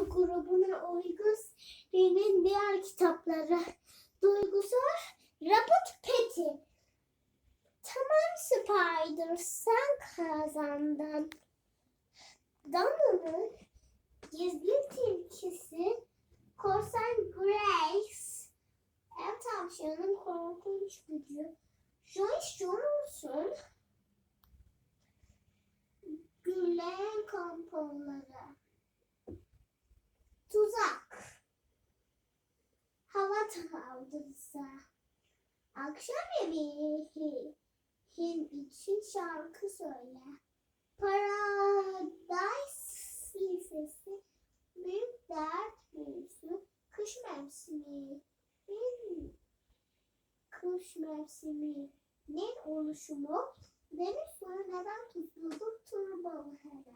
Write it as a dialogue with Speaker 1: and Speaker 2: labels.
Speaker 1: grubuna uygun serinin diğer kitapları. Duygusal Robot Petty. Tamam Spider sen kazandın. Dona'nın gizli tilkisi Korsan Grace. Ev tavşanının korkunç gücü. Joyce Johnson Gülleyen kamponları. Saldırısı. Akşam yemeği hin için şarkı söyle. Paradise Lisesi. Büyük dert büyüsü. Kış mevsimi. Kış mevsimi. Ne oluşumu? Deniz suyu neden tuzludur? Turbalı herhalde.